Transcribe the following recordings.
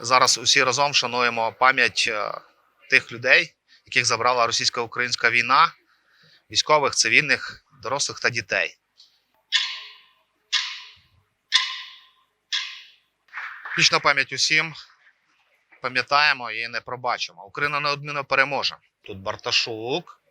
Зараз усі разом шануємо пам'ять е, тих людей, яких забрала російсько-українська війна, військових, цивільних, дорослих та дітей. Вічна пам'ять усім. Пам'ятаємо і не пробачимо. Україна неодмінно переможе. Тут Барташук.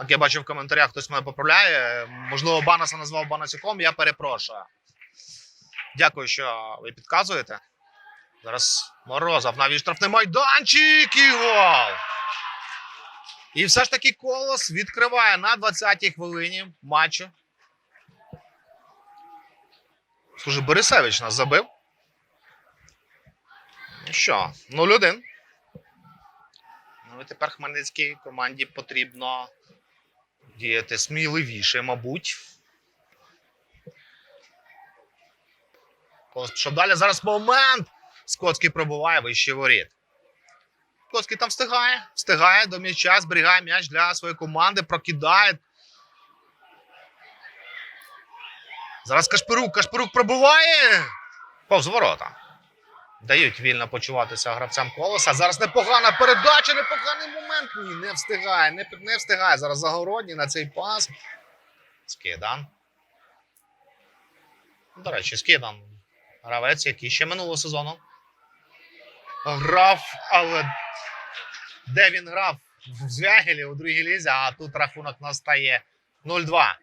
Як я бачу в коментарях, хтось мене поправляє. Можливо, Банаса назвав Банасюком, я перепрошую. Дякую, що ви підказуєте. Зараз Морозов навіть штрафний майданчик і гол. І все ж таки колос відкриває на 20-й хвилині матчу. Служи, Борисевич нас забив. Ну що, 0-1. Ну і тепер Хмельницькій команді потрібно діяти сміливіше, мабуть. Пішов далі. Зараз момент. Скотський пробуває вище воріт. Скотський там встигає. Встигає до м'яча, зберігає м'яч для своєї команди, прокидає. Зараз Кашпирук. Кашпирук пробуває. Повз ворота. Дають вільно почуватися гравцям колоса. Зараз непогана передача, непоганий момент. Ні, не встигає, не, не встигає. Зараз Загородній на цей пас. Скидан. До речі, Скидан. Гравець, який ще минулого сезону грав, але де він грав? В Звягелі у другій лізі, а тут рахунок настає 0-2.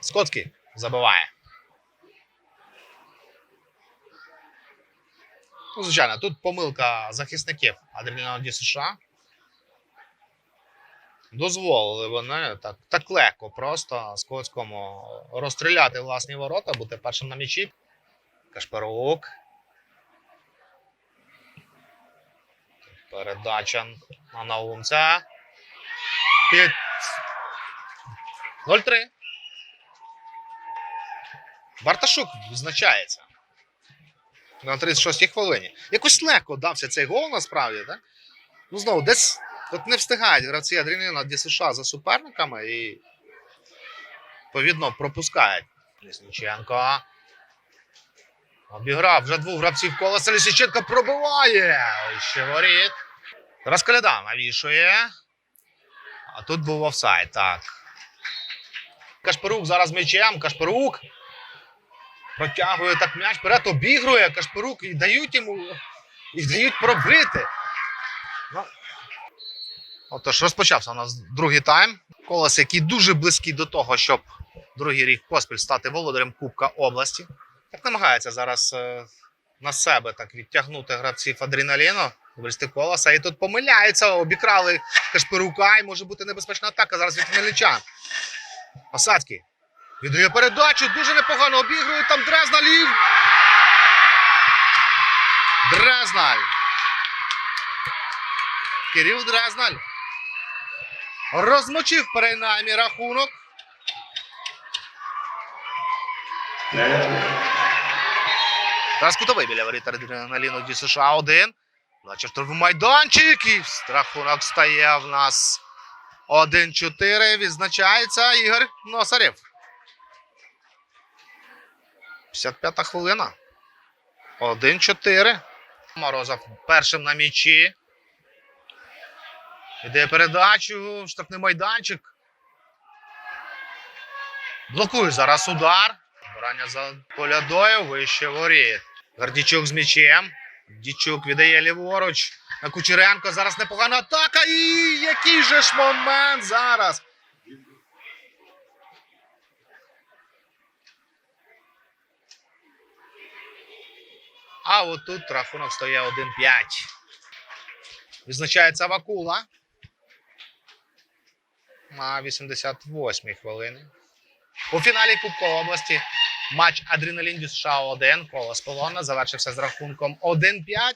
Скотський забиває. Ну, звичайно, тут помилка захисників Адреналді США. Дозволили вони так, так легко просто Скотському розстріляти власні ворота, бути першим на м'ячі. Кашпарук. Передача на Наумця. Під... 0-3. Барташук визначається. На 36-й хвилині. Якось легко дався цей гол насправді, так? Ну, знову, десь от не встигають гравці Адріналіна ДСШ за суперниками і, відповідно, пропускають. Лісниченко. Обіграв вже двох гравців колеса. Лісниченко пробиває. Ще воріт. Зараз Коляда навішує. А тут був офсайд, так. Кашпарук зараз м'ячем. Кашпарук. Протягує так м'яч, вперед обігрує Кашпарук і дають йому і дають пробити. Ну, Отож, розпочався у нас другий тайм. Колос, який дуже близький до того, щоб другий рік поспіль стати володарем Кубка області. Так намагається зараз е, на себе так відтягнути гравців адреналіну. Вивести колоса. І тут помиляються, обікрали Кашпирука, і може бути небезпечна атака зараз від Хмельничан. Осадський. Віддає передачу, дуже непогано обігрує там Дрезналь. Дрезналь. Кирил Дрезналь. Розмочив принаймні рахунок. Зараз кутовий біля воріт адреналіну Ді США 1. Бачив штурмовий майданчик. І рахунок стає в нас 1-4. Відзначається Ігор Носарєв. 55-та хвилина. 1-4. Морозов першим на м'ячі. Іде передачу, штрафний майданчик. Блокує зараз удар. Брання за колядою, вище воріт. Гордічук з м'ячем. Дічук віддає ліворуч. На Кучеренко. Зараз непогана атака. І який же ж момент зараз. А отут рахунок стає 1-5. Відзначається Вакула. На 88-й хвилини. У фіналі Кубка області матч Адреналін США 1 коло з Полона завершився з рахунком 1-5.